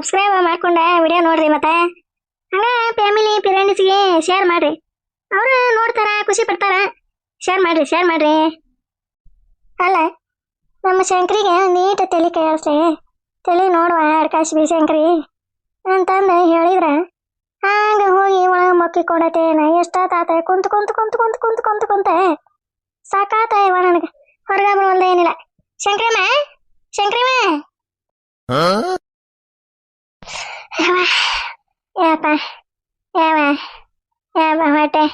Subscribe ಮಾಡ್ಕೊಂಡ video ನೋಡ್ರಿ ಮತ್ತೆ? ಹಂಗ ಫ್ಯಾಮಿಲಿ ಪೇರೆಂಟ್ಸ್ಗೆ ಶೇರ್ ಮಾಡ್ರಿ. ಅವರು ನೋಡ್ತಾರ, ಖುಷಿ ಪಡ್ತಾರ. ಶೇರ್ ಮಾಡ್ರಿ ಶೇರ್ ಮಾಡ್ರಿ. ಅಲ್ಲ, ನಮ್ಮ ಶಂಕರಿಗೆ ನೀಟ ತಲೆ ಕೈಯಾಡ್ಸಿ ತಲೆ ನೋಡುವ ಅಡ್ಕಾಶ್ ಬಿ ಶಂಕರಿ ಅಂತಂದು ಹೇಳಿದ್ರ. ಹಂಗೆ ಹೋಗಿ ಒಳಗೆ ಮೊಕ್ಕಿ ಕೊಡತೆ ನಾ ತಾತ ಕುಂತ ಕುಂತ ಕುಂತ ಕುಂತ ಕುಂತ ಕುಂತ ಕುಂತ ಸಾಕಾತ ಇವ ನನಗೆ. ಹೊರಗೆ ಬರುವಂತ ಏನಿಲ್ಲ. ಶಂಕ್ರಮ್ಮ ಶಂಕ್ರಮ್ಮ. ಯಪ್ಪ ಯಾವ ಯಾವ ಹೊಟ್ಟೆ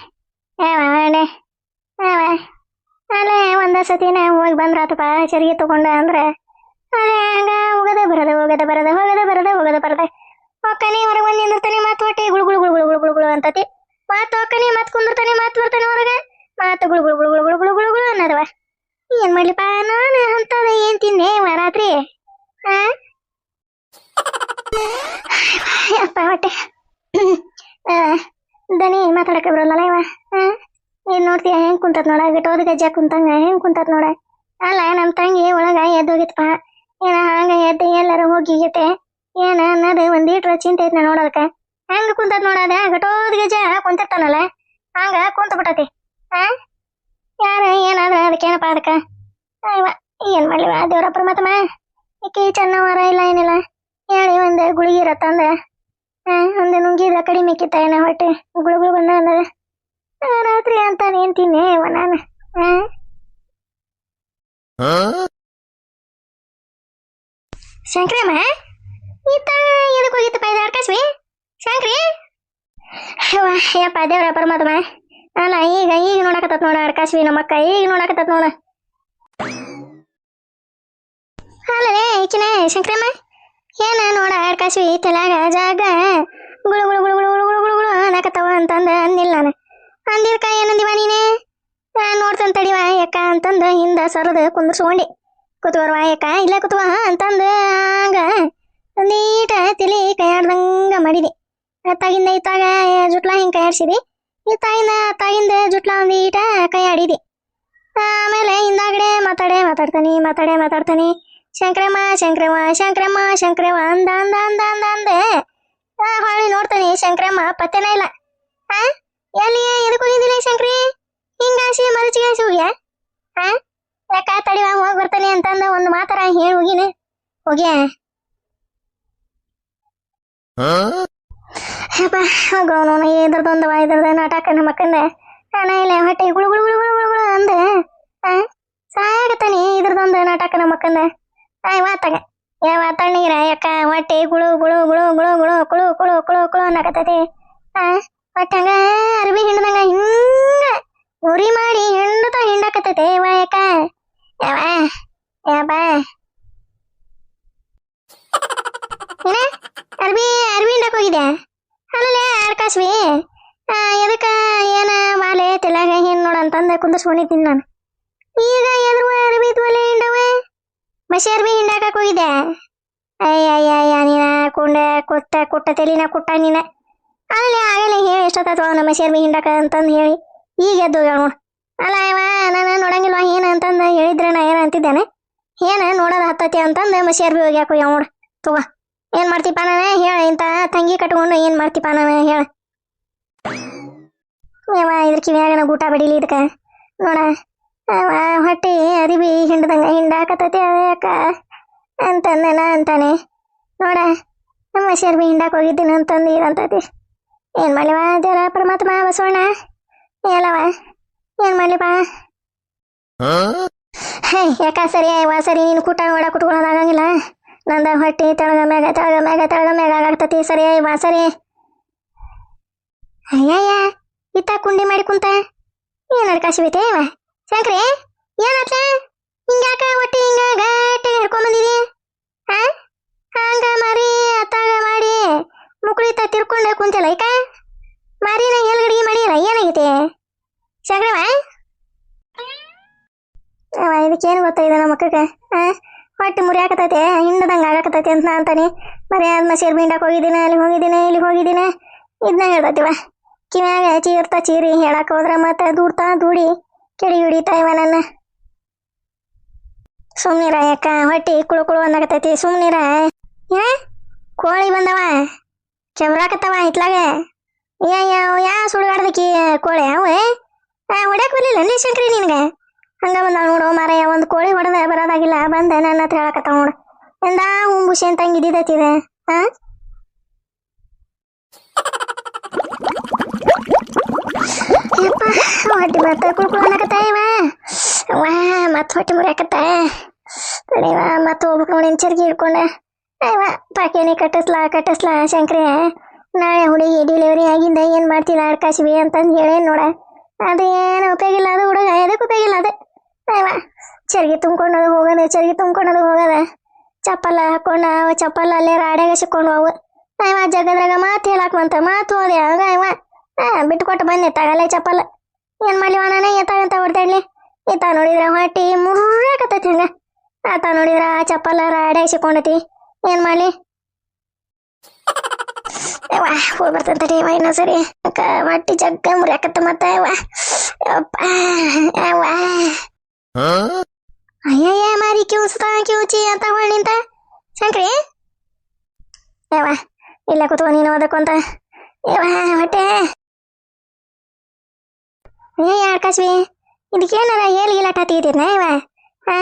ಯಾವ ಹೊಣೆ ಯಾವ ಅಲ್ಲೇ ಒಂದ ಹೋಗಿ ಬಂದ್ರಾತಪ್ಪ ಚರಿಗೆ ತಗೊಂಡ ಅಂದ್ರೆ ಅದೇ ಹಂಗ ಹೋಗದೆ ಬರದೆ ಹೋಗದೆ ಬರದೆ ಹೋಗದೆ ಬರದೆ ಹೋಗದೆ ಬರದೆ ಒಕ್ಕನಿ ಹೊರಗೆ ಬಂದು ನಿಂದಿರ್ತಾನೆ ಮಾತು ಹೊಟ್ಟೆ ಗುಳು ಗುಳು ಗುಳು ಗುಳು ಗುಳು ಗುಳು ಅಂತತಿ ಮಾತು ಒಕ್ಕನಿ ಮಾತು ಕುಂದಿರ್ತಾನೆ ಮಾತು ಬರ್ತಾನೆ ಹೊರಗೆ ಮಾತು ಗುಳು ಗುಳು ಗುಳು ಗುಳು ಗುಳು ಗುಳು ಗುಳು ಅನ್ನದವ ಏನ್ ಮಾಡ್ಲಿಪ್ಪ ನಾನು ಅಂತದ ಏನ್ ತಿನ್ನೆ ರಾತ್ರಿ ಹಾ ಅಪ್ಪ ಹೊಟ್ಟೆ ದನಿ ಮಾತಾಡಕ್ಕೆ ಬರಲ್ಲ ಇವ ಆ? ಏನ್ ನೋಡ್ತೀಯ ಹೆಂಗ್ ಕುಂತತ್ ನೋಡ ಗಿಟೋದ್ ಗಜ್ಜ ಕುಂತಂಗ ಹೆಂಗ್ ಕುಂತತ್ ನೋಡ ಅಲ್ಲ ನಮ್ ತಂಗಿ ಒಳಗ ಎದ್ದು ಹೋಗಿತ್ತಪ್ಪ ಏನ ಹಂಗ ಎದ್ದು ಎಲ್ಲಾರ ಹೋಗಿಗೈತೆ ಏನ ಅನ್ನೋದು ಒಂದೀಟ್ರ ಚಿಂತೆ ಐತ್ನ ನೋಡೋದಕ್ಕ ಹೆಂಗ್ ಕುಂತತ್ ನೋಡದ ಗಿಟೋದ್ ಗಜ್ಜ ಕುಂತಿರ್ತಾನಲ್ಲ ಹಂಗ ಕುಂತ ಬಿಟ್ಟತಿ ಆ ಯಾರ ಏನಾದ್ರ ಅದಕ್ಕೇನಪ್ಪ ಅದಕ್ಕ ಅಯ್ಯವ್ವ, ಏನ್ ಮಾಡ್ಲಿವ ದೇವ್ರ ಪರಮಾತ್ಮ ಈಕಿ ಚೆನ್ನವಾರ ಇಲ್ಲ ಏನಿಲ್ಲ ಹೇಳಿ ಒಂದ್ ಗುಳಿಗೆ ಇರತ್ತಂದ ಒಂದು ನುಂಗಿದ ಕಡಿಮೆ ಕಿತ್ತ ನಾ ಹೊಟ್ಟೆ. ಗುಳುಗುಳು ಅಂದ ಆ, ರಾತ್ರಿ ಅಂತ ಇವ ನಾನು? ಶಂಕ್ರಮ್ಮ ಈತ ಎದಕ್ಕೆ ಹೋಗಿತ್ತಪ್ಪ ಇದು ಅಡ್ಕಸ್ವಿ ಶಂಕ್ರಿ? ಯಪ್ಪ ದೇವ್ರ ಪರಮಾತ್ಮ. ಅಲ್ಲ ಈಗ ಈಗ ನೋಡಕತ್ತತ್ ನೋಡ ಅಡ್ಕಸ್ವಿ ನಮ್ಮಕ್ಕ ಈಗ ನೋಡಕತ್ತತ್ ನೋಡ. ಅಲ್ಲವೇ ಈಚಿನ ಶಂಕ್ರಮ್ಮ? ಏನ ನೋಡ ಎರಡು ಈ ತಲಾಗ ಜಾಗ? ಗುಳು ಗುಳು ಗುಳು ಗುಳು ಗುಳು ಗುಳು ಗುಳು ಅನ್ನಕತ್ತವ ಅಂತಂದ ಅಂದಿಲ್ಲ ನಾನು. ಕೈ ಏನಂದಿವ ನೀನೇ? ನಾನು ನೋಡ್ತಾನೆ ತಡಿವ ಯಾಕ ಅಂತಂದ ಹಿಂದೆ ಸರದ ಕುಂದರ್ಸ್ಕೊಂಡಿ. ಕುತ್ಕೋರ್ವ ಯಾಕ ಇಲ್ಲೇ ಕುತ್ವ ಅಂತಂದು ಹಂಗ ಒಂದೀಟ ತಿಳಿ ಕೈಯಾಡ್ದಂಗ ಮಾಡಿದೆ. ಅತ್ತಾಗಿಂದ ಇತ್ತಾಗ ಜುಟ್ಲ ಹಿಂಗೆ ಕೈಯಾಡ್ಸಿದಿ. ಇತ್ತಾಗಿಂದ ಅತ್ತಾಗಿಂದ ಜುಟ್ಲ ಒಂದೀಟ ಕೈಯಾಡಿದಿ. ಆಮೇಲೆ ಹಿಂದಾಗಡೆ ಮಾತಾಡೆ, ಮಾತಾಡ್ತಾನೆ ಮಾತಾಡೆ, ಮಾತಾಡ್ತಾನೆ. ಶಂಕ್ರಮ್ಮ ಶಂಕ್ರಮ್ಮ ಶಂಕ್ರಮ್ಮ ಶಂಕ್ರಮ್ಮ ಅಂದ ಅಂದ ಅಂದ ಅಂದ ಅಂದೆ ಹೊಳ್ಳಿ ನೋಡ್ತಾನೆ ಶಂಕ್ರಮ್ಮ ಪತ್ತೆನೇ ಇಲ್ಲ ಆ ಎಲ್ಲಿ ಎದಕ್ಕೆ ಹೋಗಿದ್ದಿಲ್ಲ ಶಂಕ್ರಿ ಹಿಂಗಾಸಿ ಮರಚಿಗಾಸಿ ಹೋಗ್ಯಾ ಆ ಯಾಕ ತಡಿವ ಹೋಗಿ ಬರ್ತಾನೆ ಅಂತಂದ ಒಂದು ಮಾತರ ಹೇಳಿ ಹೋಗಿನ ಹೋಗ್ಯಾ ಯಪ್ಪ ಹೋಗೋನು ಇದ್ರದೊಂದವ ಇದ್ರದ ನಾಟಕ ನಮ್ಮ ಅಕ್ಕಂದೆ ನಾನು ಇಲ್ಲ ಹೊಟ್ಟೆ ಗುಳು ಗುಳು ಗುಳು ಗುಳು ಗುಳು ಅಂದೆ ಸಾಯಾಗತ್ತಾನೆ ಇದ್ರದೊಂದು ನಾಟಕ ನಮ್ಮ ಅಕ್ಕಂದ ವಾತಾಗ ಯಾವ ತಣ್ಣೀರ ಯಾಕ? ಹೊಟ್ಟೆ ಗುಳು ಗುಳು ಗುಳು ಗುಳು ಗುಳು, ಕುಳು ಕುಳು ಕುಳು ಕುಳು ಅನ್ನಕತ್ತೈತಿ. ಆ ಹೊಟ್ಟೆ ಹಂಗ ಅರ್ಬಿ ಹಿಂಡ್ದಂಗ ಹಿಂಗ ಉರಿ ಮಾಡಿ ಹಿಂಡುತ್ತಾ ಹಿಂಡಕತ್ತೈತಿ. ವಾ ಯಾಕ? ಯಾವ ಯಾವ ಏನ? ಅರ್ಬಿ ಅರ್ಬಿ ಹಿಂಡಕ್ ಹೋಗಿದೆ ಅಲ್ಲೇ ಆಡ್ಕಾಸ್ವಿ ಎದಕ್ಕ ಏನ ಮಾಲೆ, ತೆಲಾಗ ಏನ್ ನೋಡಂತಂದ ಕುಂದರ್ಸ್ಕೊಂಡಿದ್ದೀನಿ ನಾನು. ಈಗ ಎದ್ರು ಅರ್ಬಿ ಇದ್ವಲ್ಲ ಹಿಂಡವ ಮಸಿ ಅರ್ಬಿ ಹಿಂಡಾಕಕ್ ಹೋಗಿದ್ದೆ ಅಯ್ಯ ಅಯ್ಯ ಅಯ್ಯ ನೀನ ಕುಂಡ ಕುಟ್ಟ ಕುಟ್ಟ ತೆಲಿನ ಕುಟ್ಟ ನೀನ ಅಲ್ಲಿ ಆಗಲೇ ಹೇಳಿ, ಎಷ್ಟೊತ್ತಾಯ್ತು ಮಸಿ ಅರ್ಬಿ ಹಿಂಡಾಕ ಅಂತಂದು ಹೇಳಿ. ಈಗ ಎದ್ದು ನೋಡು ಅಲ್ಲ ಅವ, ನಾನು ನೋಡಂಗಿಲ್ವ, ಏನು ಅಂತಂದು ಹೇಳಿದ್ರೆ ನಾ ಏನು ಅಂತಿದ್ದೇನೆ. ಏನ ನೋಡೋದು ಹತ್ತತಿ ಅಂತಂದು ಮಸಿ ಅರ್ಬಿ ಹೋಗ್ಯಾಕ ಹೋಗ್ಯಾವ ನೋಡು, ತಗೋ. ಏನ್ ಮಾಡ್ತೀಪ ನಾನು? ಹೇಳ, ಇಂತ ತಂಗಿ ಕಟ್ಕೊಂಡು ಏನ್ ಮಾಡ್ತೀಪ ನಾನು? ಹೇಳ. ಇದ್ರ ಇದ್ರ ನಾ ಊಟ ಬಡಿಲಿ ಇದಕ್ಕ. ನೋಡ ಹೊಟ್ಟಿ ಅರಿವಿ ಹಿಂಡ್ದಂಗ ಹಿಂಡಾಕತತಿ ಯಾಕ ಅಂತಂದನ ಅಂತಾನೆ. ನೋಡ ನಮ್ಮ ಶರ್ಬಿ ಹಿಂಡಾಕ್ ಹೋಗಿದ್ದೀನಿ ಅಂತಂದು ಇದಂತೈತಿ ಏನು ಮಾಡ್ಲಿವ ಜರಾ ಪರಮಾತ್ಮ ಬಸವಣ್ಣ? ಹೇಳವ ಏನು ಮಾಡ್ಲಿಪ್ಪ ಹೇ? ಯಾಕ ಸರಿ ವಾ ಸರಿ ನೀನು ಕೂಟ ನೋಡ ಕುಟ್ಕೊಳ್ಳೋದಾಗಂಗಿಲ್ಲ ನಂದ ಹೊಟ್ಟಿ ತೆಳಗ ಮ್ಯಾಗ ತೆಳಗ ಮ್ಯಾಗ ತೆಳಗ ಮ್ಯಾಗ ಆಗಾಗ್ತತಿ ಸರಿ ವಾ ಸರಿ. ಅಯ್ಯಯ್ಯ ಇತ್ತ ಕುಂಡಿ ಮಾಡಿ ಕುಂತ. ಏನು ಅಡ್ಕಾಸಿಬಿಟ್ಟೆ ಇವ ಶಂಕ್ರಿ ಏನಾತ ಹಿಂಗ್ಯಾಕ ಒಟ್ಟಿ ಹಿಂಗ ಗಟ್ಟಿ ಹಿಡ್ಕೊಂಬಂದಿದಿ ಹಾ ಹಂಗ ಮಾರಿ ಅತ್ತಾಗ ಮಾಡಿ ಮುಕುಳಿತ ತಿರ್ಕೊಂಡ ಕುಂತಿಲ್ಲ ಈಕ? ಮಾರಿನ ಎಲ್ಗಡಿಗೆ ಮಾಡಿಯಲ್ಲ, ಏನಾಗೈತೆ? ಶಂಕ್ರವ ಇದಕ್ಕೇನು ಗೊತ್ತಾಗಿದೆ ನಮ್ಮ ಮಕ್ಕಳಿಗೆ? ಹಾ ಹೊಟ್ಟೆ ಮುರಿಯಾಕತೈತೆ ಹಿಂಡದಂಗೆ ಆಗಕತೈತೆ ಅಂತ ನಾ ಅಂತಾನೆ. ಬರೀ ಅದ್ನ ಸೇರ್ಬಿ ಬಿಂಡಕ್ಕೆ ಹೋಗಿದ್ದೀನಿ ಅಲ್ಲಿ ಹೋಗಿದ್ದೀನಿ ಇಲ್ಲಿ ಹೋಗಿದ್ದೀನಿ? ಇದನ್ನ ಹೇಳ್ತೈತಿವ ಕಿವ್ಯಾಗ ಚೀರ್ತಾ ಚೀರಿ ಹೇಳಕ್ಕೆ ಹೋದ್ರೆ ಮತ್ತೆ ದೂಡ್ತಾ ದೂಡಿ ಕೆಡಿ ಹಿಡಿತಾ ಇವ ನನ್ನ ಸುಮ್ನಿರ ಯಾಕ? ಹೊಟ್ಟಿ ಕುಳು ಕುಳು ಅನ್ನಕತೈತಿ ಸುಮ್ನಿರ. ಏ? ಕೋಳಿ ಬಂದವ. ಕೆಮ್ರಾಕತ್ತವ ಹಿತ್ಲಾಗ. ಯಾ ಯಾವ ಯಾ ಸುಡುಗಾಡ್ದಕ್ಕಿ ಕೋಳಿ? ಅವ ಹೊಡ್ಯಾಕ್ ಬರ್ಲಿಲ್ಲ ನೀ ಶಂಕ್ರಿ ನಿನಗೆ? ಹಂಗ ಬಂದ ನೋಡು ಮಾರಾಯ, ಒಂದು ಕೋಳಿ ಹೊಡೆದ ಬರೋದಾಗಿಲ್ಲ. ಬಂದ ನನ್ನ ಹತ್ರ ಹೇಳಕತ್ತಾವ ನೋಡು. ಎಂದ ಹುಂಬುಷಿ ಅಂತ ಹಂಗಿದ್ದೈತಿದೆ ಹಾ ಹೊಟ್ಟೆ ಮತ್ತೆ ಕುಳ್ಕೊಳಕತ್ತ ಇವ? ವಾ, ಮತ್ತೆ ಹೊಟ್ಟೆ ಮುರಿಯಾಕತ್ತ ತಡಿವ ಮತ್ತೆ ಹೋಗ್ಬೇಕು ನೋಡಿ ಚರ್ಗಿ ಹಿಡ್ಕೊಂಡ. ಅಯ್ಯವ ಪಾಕೇನೆ ಕಟ್ಟಿಸ್ಲಾ ಕಟ್ಟಿಸ್ಲಾ ಶಂಕ್ರಿ. ನಾಳೆ ಹುಡುಗಿ ಡೆಲಿವರಿ ಆಗಿಂದ ಏನು ಮಾಡ್ತಿಲ್ಲ ಆಡ್ಕಾಸಿವಿ ಅಂತಂದು ಹೇಳೇನು ನೋಡ. ಅದು ಏನು ಉಪಯೋಗಿಲ್ಲ ಅದು ಹುಡುಗ ಎದಕ್ಕೆ ಉಪಯೋಗಿಲ್ಲ ಅದು. ಅಯ್ಯವ ಚರ್ಗಿ ತುಂಬ್ಕೊಂಡೋದು ಹೋಗೋದು, ಚರ್ಗಿ ತುಂಬ್ಕೊಂಡೋದು ಹೋಗೋದ. ಚಪ್ಪಲ ಹಾಕೊಂಡು, ಅವ ಚಪ್ಪಲ ಅಲ್ಲೇ ರಾಡ್ಯಾಗ ಸಿಕ್ಕೊಂಡು ಅವು ಅಯ್ಯವ ಜಗದ್ರಾಗ ಮಾತು ಮಾತ್ ಬಂತ, ಮಾತು ಹೋದೆ ಅವಾಗ ಅಯ್ಯವ ಆ ಬಿಟ್ಕೊಟ್ಟು ಬಂದೆ, ತಗಲೇ ಚಪ್ಪಲ್. ಏನ್ ಮಾಡ್ಲಿವ ನಾನೇ ಎತ್ತಾಗಂತ ಹೊಡ್ದಾಡ್ಲಿ ಈತ ನೋಡಿದ್ರ ಹೊಟ್ಟಿ ಮುರ್ರಾಕತ್ತೈತಿ ಹಂಗ. ಆತ ನೋಡಿದ್ರ ಆ ಚಪ್ಪಲ್ ರಾಡ್ಯಾಗ ಸಿಕ್ಕೊಂಡೈತಿ ಏನ್ ಮಾಡ್ಲಿ? ಯವ್ವ, ಹೋಗಿ ಬರ್ತಂತ ಇವ ಇನ್ನೊಂದ್ ಸರಿ ಅಕ್ಕ, ಹೊಟ್ಟಿ ಜಗ್ಗ ಮುರಿಯಾಕತ್ತ ಮತ್ತ, ಯವ್ವ. ಯಪ್ಪ, ಯವ್ವ. ಅಯ್ಯಯ್ಯ, ಮಾರಿ ಕಿವುಸ್ತಾ, ಕಿವುಚಿ, ಅಂತ ಹೊಳ್ ನಿಂತ. ಶಂಕ್ರಿ? ಯವ್ವ, ಇಲ್ಲ ಕೂತ್ಕೊ, ನೀನು ಓದಕ್ಕೊಂತ ಯವ್ವ, ಹೊಟ್ಟೆ. ಏ ಆಕಾಶ್ವಿ ಇದಕ್ಕೇನಾರ ಏಲ್ ಗಿಲಾಟ ಹತ್ತಿದ್ದೀರ್ನ ಇವ? ಹಾ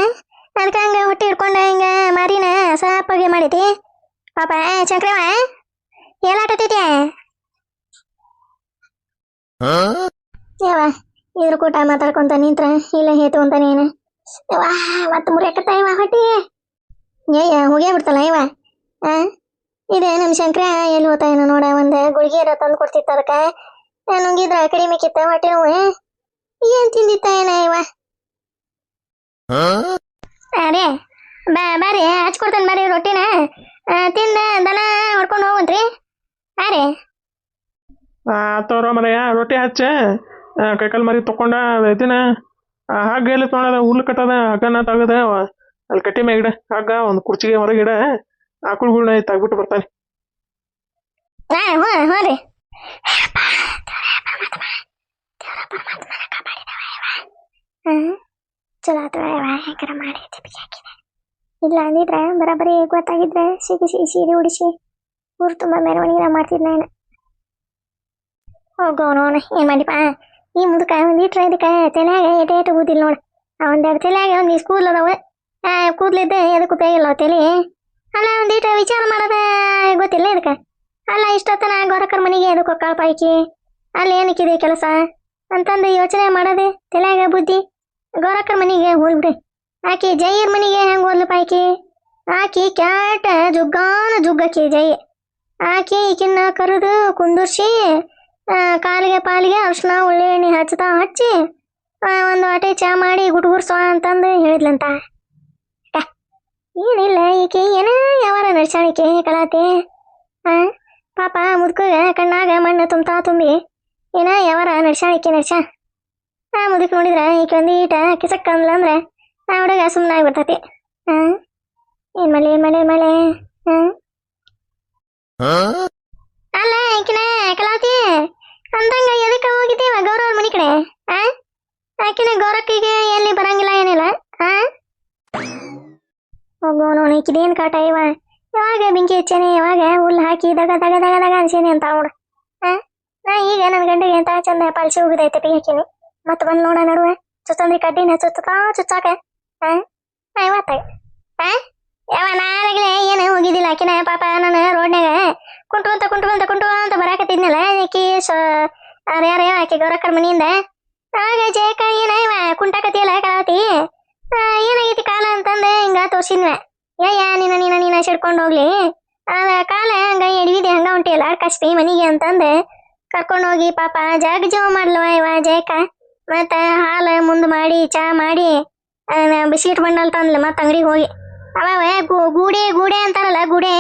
ಅದಕ್ಕೆ ಹಂಗ ಹೊಟ್ಟೆ ಹಿಡ್ಕೊಂಡು ಹಿಂಗ ಮಾರಿನ ಸಾಪಾಗೆ ಮಾಡೈತಿ ಪಾಪ ಶಂಕ್ರವ ಏಲಾಟತೈತಿ ಯವ್ವ ಇದ್ರ ಕೂಟ ಮಾತಾಡ್ಕೊಂತ ನಿಂತ್ರ ಇಲ್ಲ ಹೇತು ಅಂತ ನೀನು. ಯವ್ವ ಮತ್ತೆ ಮುರಿಯಕತ್ತ ಇವ ಹೊಟ್ಟಿ. ಏಯ್ಯ ಹೋಗೇ ಬಿಡ್ತಲ್ಲ ಇವ? ಆ? ಇದೆ ನಮ್ಮ ಶಂಕ್ರ ಎಲ್ಲಿ ಹೋತ ಏನೋ ನೋಡ ಒಂದು ಗುಳಿಗೆ ಇರೋ ತಂದು ಕೊಡ್ತಿತ್ತು ಅದಕ್ಕೆ. ನುಂಗಿದ್ರ ಕಡಿಮೆ ಕಿತ್ತ ಹೊಟ್ಟೆ ನೋವು ಏನ್ ತಿಂದಿತ್ತ ಏನ ಇವ ಅರೇ ಬಾ ಬಾರಿ ಹಚ್ಕೊಡ್ತಾನೆ ಬಾರಿ ರೊಟ್ಟಿನ. ಆ, ತಿಂದ ದನ ಹೊಡ್ಕೊಂಡು ಹೋಗಂತ್ರಿ ಅರೇ ತೋರ ಮರಯ್ಯ ರೊಟ್ಟಿ ಹಚ್ಚ. ಕೈಕಾಲು ಮರಿ ತಕೊಂಡ ಇದನ್ನ ಹಗ್ಗ ಎಲ್ಲಿ ತೊಗೊಂಡದ? ಹುಲ್ಲು ಕಟ್ಟದ ಹಗ್ಗನ ತೆಗದ. ಅಲ್ಲಿ ಕಟ್ಟಿ ಮ್ಯಾಗಿಡ ಹಗ್ಗ ಒಂದು ಕುರ್ಚಿಗೆ ಹೊರಗಿಡ ಆಕಳುಗಳ್ನ ತೆಗ್ಬಿಟ್ಟು ಬರ್ತಾನೆ. ಹ್ಞೂ ಹ್ಞೂ ರೀ. ಚಲೋ ಆತು ಹೆಂಗಾರ ಮಾಡಿ ತಿಪ್ಪಿಗೆ ಹಾಕಿದೆ ಇಲ್ಲ ಅಂದಿದ್ರೆ ಬರೋಬ್ಬರಿ ಗೊತ್ತಾಗಿದ್ರೆ ಸಿಗಿ ಸಿಗಿ ಸೀರೆ ಉಡಿಸಿ, ಊರು ತುಂಬ ಮೆರವಣಿಗೆ ಮಾಡ್ತಿದ್ನ ನಾನು ಹೋಗೋನು ಏನು ಮಾಡಿಪ್ಪ ಈ ಮುದುಕ ಒಂದಿಟ್ರೆ ಇದಕ್ಕೆ ತಲೆಯಾಗ ಏಟೆ ಏಟು ಕೂದಿಲ್ಲ ನೋಡಿ. ಒಂದೆರಡು ತಲೆಯಾಗ ಒಂದು ಸ್ಕೂಲ್ ಅದಾವ. ಕೂದ್ಲಿದ್ದೆ ಎದಕ್ಕೆ ಉಪಯೋಗ ಇಲ್ಲ ತಲೆ. ಅಲ್ಲ ಒಂದಿಟ್ಟು ವಿಚಾರ ಮಾಡೋದ ಗೊತ್ತಿಲ್ಲ ಇದಕ್ಕೆ ಅಲ್ಲ ಇಷ್ಟೊತ್ತನ ಗೊರಕರ ಮನೆಗೆ ಎದಕ್ಕೆ ಹೊಕ್ಕಾಳ ಪಾಯ್ಕಿ ಅಲ್ಲಿ ಏನಕ್ಕಿದೆ ಕೆಲಸ? ಅಂತಂದು ಯೋಚನೆ ಮಾಡೋದೆ ತಲೆಯಾಗ ಬುದ್ಧಿ ಗೊರಕರ ಮನೆಗೆ ಹೋಗ್ಬಿಡಿ ಆಕಿ ಜೈಯರ್ ಮನೆಗೆ ಹೆಂಗೆ ಹೋದ್ಲು ಆಕೆ? ಆಕಿ ಕ್ಯಾಟ ಜುಗ್ಗಾನ ಜುಗ್ಗಕ್ಕೆ ಜೈ. ಆಕಿ ಈಕಿನ್ನ ಕರೆದು ಕುಂದುರ್ಸಿ ಕಾಲಿಗೆ ಪಾಲಿಗೆ ಅರ್ಶಿನ ಉಳ್ಳಿ ಎಣ್ಣೆ ಹಚ್ತಾ ಹಚ್ಚಿ ಒಂದು ವಾಟೆ ಚಾ ಮಾಡಿ ಗುಟ್ಗುರ್ಸೋ ಅಂತಂದು ಹೇಳಿದ್ಲಂತ. ಏನಿಲ್ಲ ಈಕೆ ಏನ ಯಾವಾರ ನಡ್ಸಾಣಿಕೆ ಕಲಾತೆ? ಆ, ಪಾಪ ಮುದುಕಗ ಕಣ್ಣಾಗ ಮಣ್ಣು ತುಂಬ್ತಾ ತುಂಬಿ ಏನ ಯಾವಾರ ನಡ್ಸಾಣಿಕೆ ನಡ್ಸ ಆ ಮುದುಕ್ ನೋಡಿದ್ರ ಈಕೆ ಒಂದೀಟ ಕಿಸಕ್ ಅಂದ್ಲ ಅಂದ್ರೆ ಆ ಹುಡುಗ ಸುಮ್ಮನೆ ಆಗ್ಬಿಡ್ತತಿ. ಹಾ ಏನ್ ಮಳೆ ಏನ್ ಮಳೆ ಏನ್ ಹಾ ಅಲ್ಲ ಈಕಿನ ಕಲಾತಿ ಅಂದಂಗ ಎದಕ್ಕೆ ಹೋಗಿದ್ದೀವ ಗೌರವ ಮನೆ ಕಡೆ? ಆ? ಆಕಿನ ಗೌರಕ್ಕಿಗೆ ಎಲ್ಲಿ ಬರಂಗಿಲ್ಲ ಏನಿಲ್ಲ ಆ? ಹೋಗೋನು ಈಕಿದೇನ್ ಕಾಟ ಇವ? ಯಾವಾಗ ಬೆಂಕಿ ಹಚ್ಚೇನೆ ಯಾವಾಗ ಹುಲ್ಲು ಹಾಕಿ ದಗ ದಗ ದಗ ದಗ ಅನ್ಸೇನೆ ಅಂತ ನೋಡು. ಆ? ನಾ ಈಗ ನನ್ನ ಗಂಡಿಗೆ ಅಂತ ಚಂದ ಪಾಲಿಸಿ ಹೋಗಿದೈತೆ ಹಾಕಿನಿ ಮತ್ತೆ ಬಂದ್ ನೋಡ ನಡುವೆ ಚುಚ್ಚಂದಿ ಕಡ್ಡಿನ ಚುಚ್ಚತಾ ಚುಚ್ಚಾಕ, ಆ? ಯಾವ ನಾನಾಗಲೇ ಏನು ಹೋಗಿದ್ದಿಲ್ಲ ಆಕಿನ ಪಾಪ ನಾನು ರೋಡ್ನಾಗ ಕುಂಟು ಅಂತ ಕುಂಟು ಅಂತ ಕುಂಟು ಅಂತ ಬರಾಕತ್ತಿದ್ನಲ್ಲ ಆಕಿ ಯಾರ್ಯಾರ ಆಕಿ ಗೌರಕ್ಕರ ಮನಿಯಿಂದ. ಆಗ ಜೇಕ ಏನ ಇವ ಕುಂಟಾಕತಿಯಲ್ಲ ಕಾಲತಿ ಏನಾಗೈತಿ ಕಾಲ ಅಂತಂದ ಹಿಂಗ ತೋರ್ಸಿದ್ವ ಯಾ, ನೀನ ನೀನ ನೀನ ಸಿಡ್ಕೊಂಡು ಹೋಗ್ಲಿ. ಆದ ಕಾಲ ಹಂಗ ಎಡವಿದೆ, ಹಂಗ ಹೊಂಟಿಯಲ್ಲ ಕಸ್ಬಿ ಮನಿಗೆ ಅಂತಂದ. ಕರ್ಕೊಂಡು ಹೋಗಿ ಪಾಪ ಜಾಗ ಜೀವ ಮಾಡ್ಲವ ಇವ ಜಯಕ ಮತ್ತ ಹಾಲು ಮುಂದೆ ಮಾಡಿ, ಚಾ ಮಾಡಿ ಬಿಸ್ಕಿಟ್ ಬಂಡಲ್ ತಂದ್ಲ, ಮತ್ತೆ ಅಂಗಡಿಗೆ ಹೋಗಿ. ಅವ ಗುಡಿ, ಗೂಡೆ ಅಂತಾರಲ್ಲ, ಗೂಡೆ.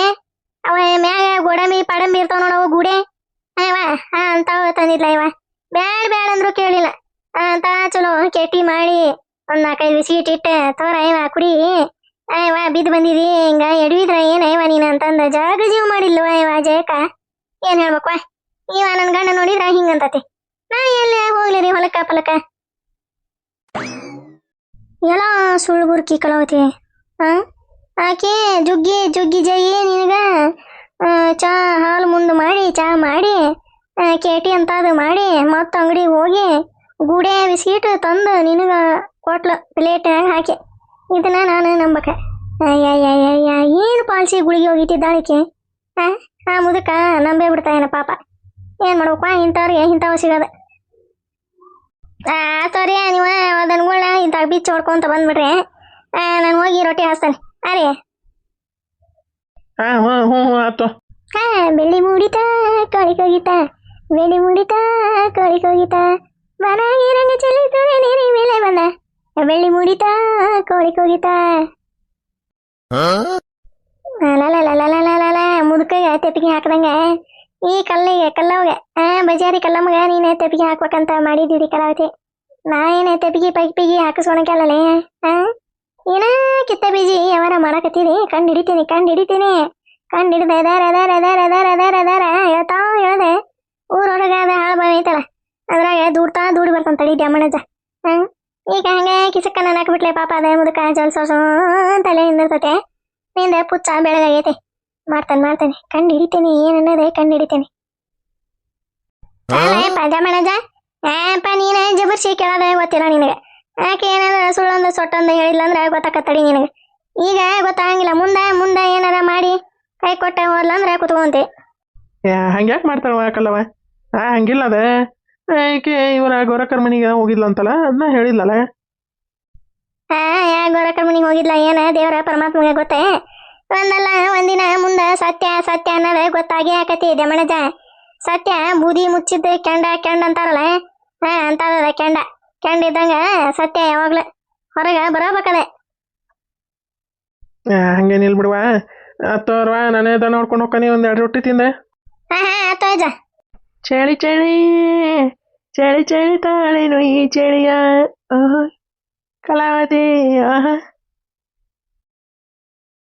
ಅವ ಮ್ಯಾಗ ಗೋಡಂಬಿ, ಪಡಂಬಿ ಇರ್ತಾವ ನೋಡವು ಗೂಡೆ. ಅವ ಹಾ, ಅಂತಾವ ತಂದಿದ್ಲ ಇವ. ಬ್ಯಾಡ ಬ್ಯಾಡ ಅಂದ್ರು ಕೇಳಿಲ್ಲ ಅಂತ, ಚಲೋ, ಕೆಟ್ಟಿ ಮಾಡಿ, ಒಂದ್ ನಾಲ್ಕೈದು ಬಿಸ್ಕಿಟ್ ಇಟ್ಟ, ತೋರ ಇವ ಕುಡಿ. ಅಯ್ಯವ ಬಿದ್ದು ಬಂದಿದಿ, ಹಿಂಗ ಎಡವಿದ್ರ ಏನ ಇವ ನೀನ್ ಅಂತಂದ ಜಾಗ ಜೀವ ಮಾಡಿಲ್ವ ಇವ ಜಯಕ ಏನ್ ಹೇಳ್ಬೇಕ ಇವ, ನನ್ ಗಂಡ ನೋಡಿದ್ರ ಹಿಂಗಂತತಿ. ನಾ ಎಲ್ಲಿ ಹೋಗ್ಲಿ ರೀ ಹೊಲಕ್ಕ ಪಲಕ ಎಲ್ಲ ಸುಳ್ಳು ಬುರ್ಕಿ ಕಲಾವತಿ ಹಾ ಆಕೆ ಜುಗ್ಗಿ ಜುಗ್ಗಿ ಜಗಿ ನಿನಗ ಆ, ಚಾ ಹಾಲು ಮುಂದೆ ಮಾಡಿ ಚಾ ಮಾಡಿ ಆ, ಕೇಟಿ ಅಂತ ಅದು ಮಾಡಿ ಮತ್ತೆ ಅಂಗಡಿಗೆ ಹೋಗಿ ಗೂಡೆ ಬಿಸ್ಕಿಟ್ ತಂದು ನಿನಗ ಕೊಟ್ಲು ಪ್ಲೇಟ್ನಾಗ ಹಾಕಿ ಇದನ್ನ ನಾನು ನಂಬಕ ಅಯ್ಯಯ್ಯಯ್ಯ ಏನು ಪಾಲ್ಸಿ ಗುಳಿಗೆ ಹೋಗಿಟ್ಟಿದ್ದಾಳಿಕೆ ಆ ಆ ಮುದುಕ ನಂಬೇ ಬಿಡ್ತಾಯೇನ ಪಾಪ ಏನು ಮಾಡ್ಬೇಕಪ್ಪ ಇಂಥವ್ರಿಗೆ ಇಂಥವು ಸಿಗೋದು ಆ ಸಾರಿ ನೀವು ಅದನ್ಗಳ ಇಂಥ ಬಿಚ್ಚ ಹೊಡ್ಕೊಂತ ಬಂದ್ಬಿಡ್ರಿ. ನಾನು ಹೋಗಿ ರೊಟ್ಟಿ ಹಾಸ್ತಾನೆ. ಅರೇ ಹಾ ಹ್ಞೂ ಹ್ಞೂ ಹ್ಞೂ ಆತು ಹಾ ಬೆಳ್ಳಿ ಮೂಡಿತ ಕೋಳಿ ಕೋಗಿತ. ಬೆಳ್ಳಿ ಮೂಡಿತ ಕೋಳಿ ಕೋಗಿತ. ಮನಾಗಿ ರಂಗ ಚೆಲ್ಲಿತಾರೆ ನೀರಿ ಮೇಲೆ ಬಂದ. ಬೆಳ್ಳಿ ಮೂಡಿತ ಕೋಳಿ ಕೋಗಿತ. ಲಲ ಮುದುಕಗೆ ತೆಪ್ಪಿಗೆ ಹಾಕ್ದಂಗ. ಈ ಕಲ್ಲಿಗೆ ಕಲ್ಲವ್ಗೆ ಆ, ಬಜಾರಿ ಕಲ್ಲಮ್ಮಗ ನೀನೆ ತೆಪಿಗೆ ಹಾಕ್ಬೇಕಂತ ಮಾಡಿದ್ದೀರಿ ಕಲಾವತಿ. ನಾ ಏನೇ ತೆಪಿಗೆ ಪೈಪಿಗೆ ಹಾಕಿಸ್ಕೊಳಕಲ್ಲೇ ಆ? ಏನ ಕಿತ್ತ ಬೀಜಿ ಯಾವಾರ ಮಾಡಕತ್ತೀರಿ ಕಂಡು ಹಿಡಿತೀನಿ ಕಂಡು ಹಿಡಿತೀನಿ. ಕಂಡು ಹಿಡಿದ ಅದಾರ ಅದಾರ ಅದಾರ ಅದಾರ ಅದಾರ ಅದಾರ ಹೇಳ್ತಾ ಹೇಳ್ದೆ. ಊರೊಳಗ ಅದ ಹಾಳು ಬಾವಿ ಐತಲ್ಲ ಅದ್ರಾಗ ದೂಡ್ತಾ ದೂಡಿ ಬರ್ತಾನ ತಡಿ ದ್ಯಾಮಣ್ಣಜ ಹ್ಮ್ ಈಗ ಹಂಗೆ ಕಿಸಕ್ಕ ನಾನು ಹಾಕ್ಬಿಟ್ಲೆ ಪಾಪ ಅದೇ ಮುದಕ ಜಲ್ಸೋಸೋ ತಲೆ ನಿಂದಿರ್ತತೆ ನಿಂದ ಪುಚ್ಚ ಬೆಳಗಾಗೈತೆ. ಮಾಡ್ತಾನೆ ಮಾಡ್ತಾನೆ. ಕಂಡು ಹಿಡಿತೀನಿ ಏನನ್ನೋದೇ ಕಂಡು ಹಿಡಿತೇನೆ. ಪಂಜಾಮಣಜ ಏಪ ನೀನ ಜಬರ್ಸಿ ಕೇಳೋದೇ ಗೊತ್ತಿಲ್ಲ ನಿನಗೆ. ಯಾಕೆ ಏನಾರ ಸುಳ್ಳೊಂದು ಸೊಟ್ಟೊಂದು ಹೇಳಿಲ್ಲ ಅಂದ್ರೆ ಗೊತ್ತಾಕತ್ತಡಿ ನಿನಗೆ. ಈಗ ಗೊತ್ತಾಗಂಗಿಲ್ಲ. ಮುಂದೆ ಮುಂದೆ ಏನಾರ ಮಾಡಿ ಕೈ ಕೊಟ್ಟ ಹೋದ್ಲಂದ್ರೆ ಕುತ್ಕೊಂತಿ. ಯಾ ಹಂಗ್ಯಾಕೆ ಮಾಡ್ತಾಳವ ಕಲ್ಲವ ಆ ಹಂಗಿಲ್ಲ ಅದೇ. ಈಕೆ ಇವರ ಗೌರಕರ್ ಮನಿಗೆ ಹೋಗಿದ್ಲ ಅಂತಲ್ಲ ಅದನ್ನ ಹೇಳಿಲ್ಲಲ್ಲ ಹಾ ಯಾ ಗೋರಕರ್ ಮನಿಗೆ ಹೋಗಿದ್ಲ ಏನ ದೇವರ ಪರಮಾತ್ಮಗೆ ಗೊತ್ತೇ? ಒಂದಲ್ಲ ಒಂದಿನ ಮುಂದ ಸತ್ಯ ಸತ್ಯ ಅನ್ನೋದೇ ಗೊತ್ತಾಗಿ ಆಕತಿ ದಮಣಜ. ಸತ್ಯ ಬೂದಿ ಮುಚ್ಚಿದ್ದ ಕೆಂಡ ಕೆಂಡ ಅಂತಾರಲ್ಲ ಹಾ ಅಂತದ ಕೆಂಡ. ಕೆಂಡ ಇದ್ದಂಗ ಸತ್ಯ ಯಾವಾಗ್ಲ ಹೊರಗ ಬರಬೇಕದೆ. ಹಂಗೆ ಹಂಗೇನಿಲ್ಲ ಬಿಡುವ. ಅತ್ತೋರ್ವ ನಾನೇ ಅದ ನೋಡ್ಕೊಂಡು ಹೋಗ್ಕನಿ ಒಂದು ಎರಡು ರೊಟ್ಟಿ ತಿಂದೆ. ಹಾ ಹಾ ಅಜ್ಜ ಚಳಿ ಚಳಿ ಚಳಿ ಚಳಿ ತಾಳೆನು ಈ ಚಳಿಯ ಓಹ್ ಕಲಾವತಿ ಆಹಾ